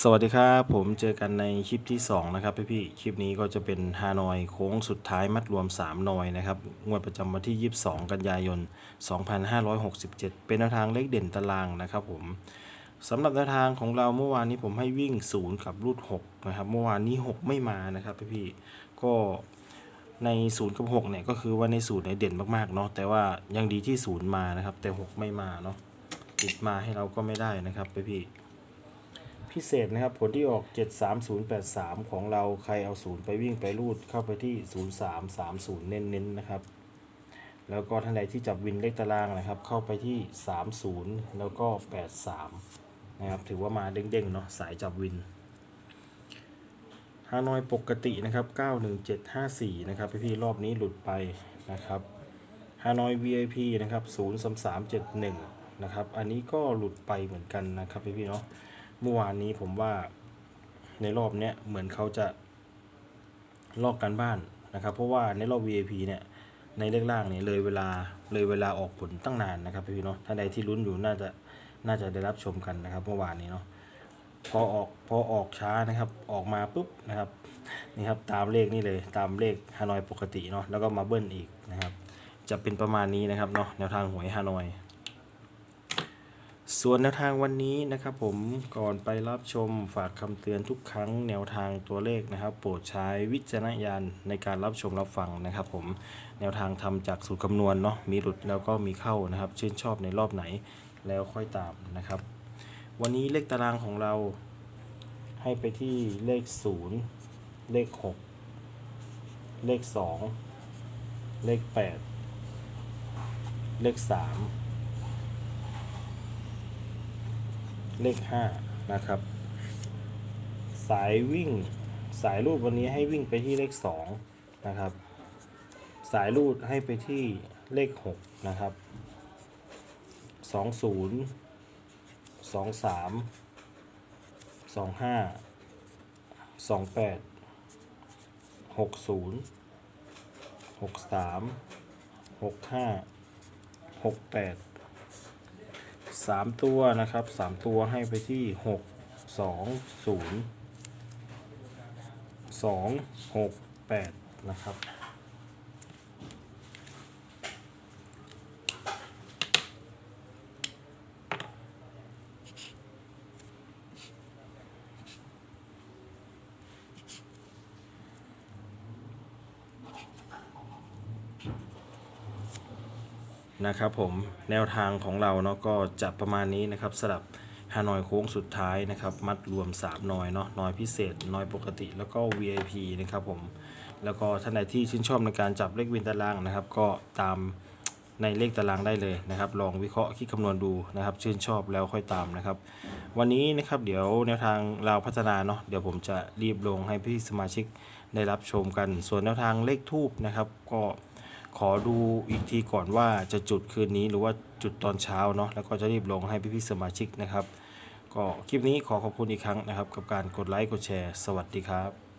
สวัสดีครับผมเจอกันในคลิปที่ 2 นะครับพี่พี่คลิปนี้ก็จะเป็นฮานอยโค้งสุดท้ายมัดรวม 3 นอยนะครับงวดประจำวันที่ 22 กันยายน 2567 เป็นแนวทางเลขเด่นตารางนะครับผมสำหรับแนวทางของเราเมื่อวานนี้ผมให้วิ่ง 0 กับรูด6นะครับเมื่อวานนี้ 6 ไม่มานะครับพี่พี่ก็ใน 0 กับ 6 เนี่ยก็คือว่าในสูตรเนี่ยเด่นมากๆเนาะแต่ว่ายังดีที่ 0 มานะครับแต่ 6 ไม่มาเนาะติดมาให้เราก็ไม่ได้นะครับพี่พี่ พิเศษนะครับ ผลที่ออก 73083 ของเราใครเอาศูนย์ไปวิ่งไปรูดเข้าไปที่ 0330 เน้นๆนนะครับ แล้วก็ท่านใดที่จับวินเลขตารางนะครับ เข้าไปที่ 30 แล้วก็ 83 นะครับ ถือว่ามาเด้งๆเนาะสายจับวินฮานอยปกตินะครับ 91754 นะครับพี่ๆรอบนี้หลุดไปนะครับฮานอย VIP นะครับ 03371 นะครับ อันนี้ก็หลุดไปเหมือนกันนะครับพี่ๆเนาะ เมื่อวานนี้ผมว่าในรอบเนี้ยเหมือนเขาจะลอกกันบ้านนะครับ เพราะว่าในรอบ VIP เนี่ยในเลขล่างเนี่ยเลยเวลาเลยเวลาออกผลตั้งนานนะครับพี่เนาะท่านใดที่ลุ้นอยู่น่าจะน่าจะได้รับชมกันนะครับเมื่อวานนี้เนาะพอออกพอออกช้านะครับออกมาปุ๊บนะครับนี่ครับตามเลขนี่เลยตามเลขฮานอยปกติเนาะแล้วก็มาเบิ้ลอีกนะครับ จะเป็นประมาณนี้นะครับเนาะแนวทางหวยฮานอย ส่วนแนวทางวันนี้นะครับผมก่อนไปรับชมฝากคำเตือนทุกครั้งแนวทางตัวเลขนะครับ โปรดใช้วิจารณญาณในการรับชมรับฟังนะครับ ผมแนวทางทำจากสูตรคำนวณเนาะมีหลุดแล้วก็มีเข้านะครับ ชื่นชอบในรอบไหนแล้วค่อยตามนะครับ วันนี้เลขตารางของเราให้ไปที่เลข 0 เลข 6 เลข 2 เลข 8 เลข 3 เลขห้านะครับ สายวิ่งสายรูดวันนี้ให้วิ่งไปที่เลขสองนะครับ สายรูดให้ไปที่เลขหกนะครับสองศูนย์สอง สามตัวนะครับสามตัวให้ไปที่หกสองศูนย์สองหกแปดนะครับ นะครับผมแนวทางของเราเนาะก็จะประมาณนี้นะครับสำหรับฮานอยโค้งสุดท้ายนะครับมัดรวม3นอยเนาะนอยพิเศษนอยปกติแล้วก็ VIP นะครับผมแล้วก็ท่านใดที่ชื่นชอบในการจับเลขวินตารางนะครับ ก็ตามในเลขตารางได้เลยนะครับ ลองวิเคราะห์คิดคำนวณดูนะครับ ชื่นชอบแล้วค่อยตามนะครับ วันนี้นะครับเดี๋ยวแนวทางเราพัฒนาเนาะเดี๋ยวผมจะรีบลงให้พี่สมาชิกได้รับชมกัน ส่วนแนวทางเลขทูบนะครับ ก็ ขอดูอีกทีก่อนว่าจะจุดคืนนี้หรือว่าจุดตอนเช้าเนาะแล้วก็จะรีบลงให้พี่ๆสมาชิกนะครับ ก็คลิปนี้ขอขอบคุณอีกครั้งนะครับ กับการกดไลค์กดแชร์ สวัสดีครับ